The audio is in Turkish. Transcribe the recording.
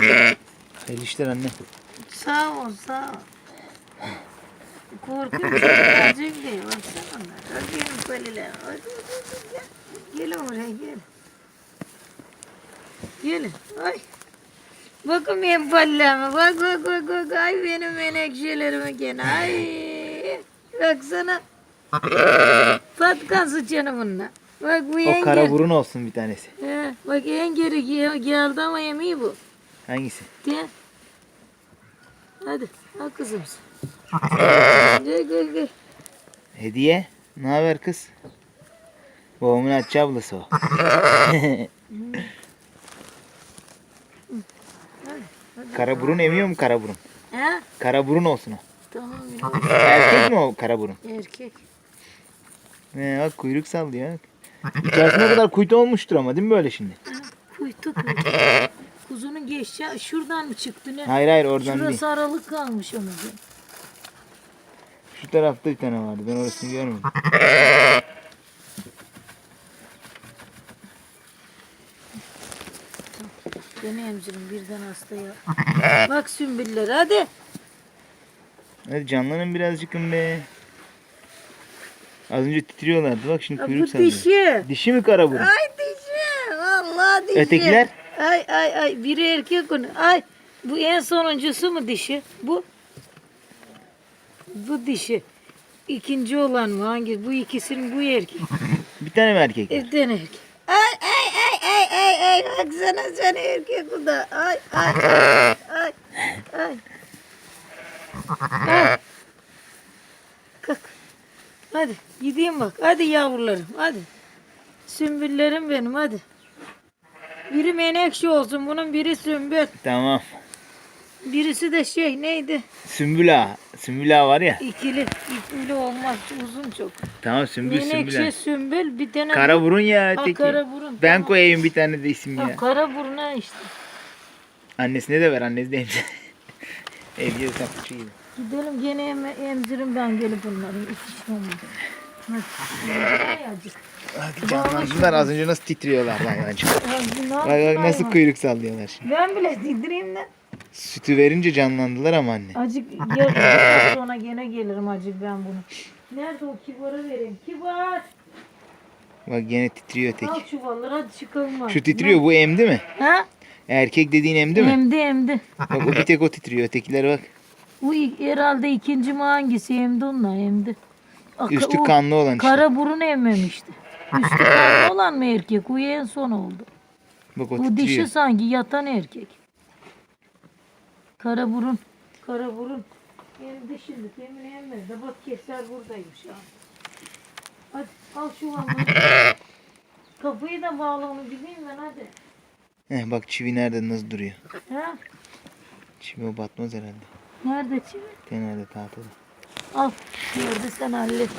Hayırlı işler anne. Sağ ol sağ ol. Korkuyorum gelecek diye baksana. Bak benim koliler. Hadi, hadi, hadi, gel. Gelin oraya gel. Gelin. Ay. Bakın benim palleme. Bak bak bak bak. Ay benim menekşelerime gene. Ay. Baksana. Patkan sıçanı bunlar. Bak bu O yenge. kara burun olsun bir tanesi. He, bak en geri ge- geldi ama yemeği bu. Hangisi? De. Hadi al kızım. Gel gel gel. Hediye. Ne haber kız? Babamın Hatice ablası o. kara burun emiyor mu kara burun? Ha? Kara burun olsun o. Tamam Erkek mi o kara burun? ya. Erkek. He, bak kuyruk sallıyor. bak. İçerisine kadar kuytu olmuştur ama değil mi böyle şimdi? Kuytu kuytu. Kuzunun geçeceği şuradan mı çıktı ne? Hayır hayır oradan değil. Şurası aralık kalmış ama. Şu tarafta bir tane vardı. Ben orasını görmedim. Beni emzirin birden hasta ya. Bak sümbüller hadi. Hadi canlanın birazcık be. Az önce titriyorlardı. Bak şimdi kuyruk sallıyor. dişi. Dişi mi kara burun? Ay dişi. Vallahi dişi. Ötekiler? Ay ay ay biri erkek onu. Ay bu en sonuncusu mu dişi? Bu. Bu dişi. İkinci olan mı hangi? Bu ikisinin bu erkek. Bir tane mi erkek? var? Evden erkek. Ay ay ay ay ay ay baksana sen erkek bu da. Ay ay ay ay ay. Ay. Kalk. Hadi gideyim bak. Hadi yavrularım hadi. Sümbüllerim benim hadi. Biri menekşe olsun bunun biri sümbül. Tamam. Birisi de şey neydi? Sümbül ağa. Sümbül ağa var ya. İkili. İkili olmaz uzun çok. Tamam sümbül sümbül Menekşe ağa. sümbül bir tane. Kara burun ya Ha, öteki. kara burun, Ben tamam. koyayım bir tane de isim Ha, ya. kara buruna işte. Annesine de ver annesi de emzir. Tatlı gibi. Gidelim gene em emzirim ben gelip bunların hiç şey olmadı. Hadi. Ay, Hadi canlandılar az önce nasıl. Ya bu ne Bak bak nasıl kuyruk sallıyorlar şimdi. Ben bile dindireyim de. Sütü verince canlandılar ama anne. Acık yarın sonra gene gelirim acık ben bunu. Nerede o kibara vereyim? Kibar. Bak gene titriyor tek. Al çuvalları hadi çıkalım. Şu titriyor bu emdi mi? Ha? Erkek dediğin emdi mi? Emdi emdi. Bak o bir tek o titriyor. Ötekiler bak. Bu herhalde ikinci mi hangisi emdi onunla emdi. Üstü kanlı olan işte. Kara burun emmemişti. Üstü olan mı erkek? O en son oldu. Bak o Bu dişi titriyor. sanki yatan erkek. Kara burun. Kara burun. Emdi şimdi. Temin emmedi. de Bak keser buradaymış ya. Hadi al şu vanları. Kapıyı da bağla onu bileyim ben hadi. Heh, bak çivi nerede nasıl duruyor. Ha? Çivi o batmaz herhalde. Nerede çivi? Kenarda tahtada. Al. Nerede sen hallet.